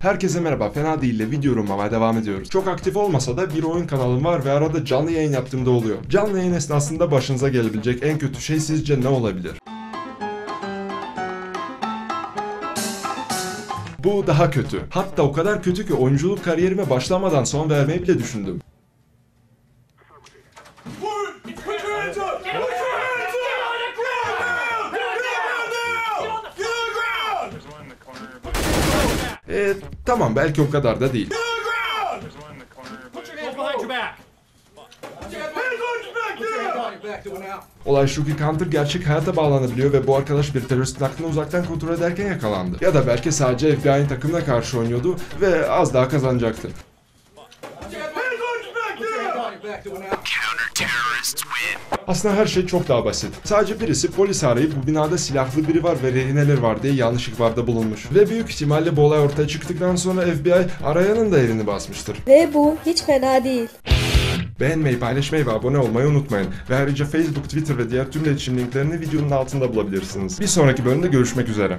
Herkese merhaba, fena değil de video yorumlamaya devam ediyoruz. Çok aktif olmasa da bir oyun kanalım var ve arada canlı yayın yaptığımda oluyor. Canlı yayın esnasında başınıza gelebilecek en kötü şey sizce ne olabilir? Bu daha kötü. Hatta o kadar kötü ki oyunculuk kariyerime başlamadan son vermeyi bile düşündüm. E tamam belki o kadar da değil. Olay şu ki Counter gerçek hayata bağlanabiliyor ve bu arkadaş bir teröristin aklını uzaktan kontrol ederken yakalandı. Ya da belki sadece FBI'nin takımına karşı oynuyordu ve az daha kazanacaktı. Aslında her şey çok daha basit. Sadece birisi polisi arayıp bu binada silahlı biri var ve rehineler var diye yanlış ihbarda bulunmuş. Ve büyük ihtimalle bu olay ortaya çıktıktan sonra FBI arayanın da evini basmıştır. Ve bu hiç fena değil. Beğenmeyi, paylaşmayı ve abone olmayı unutmayın. Ve ayrıca Facebook, Twitter ve diğer tüm iletişim linklerini videonun altında bulabilirsiniz. Bir sonraki bölümde görüşmek üzere.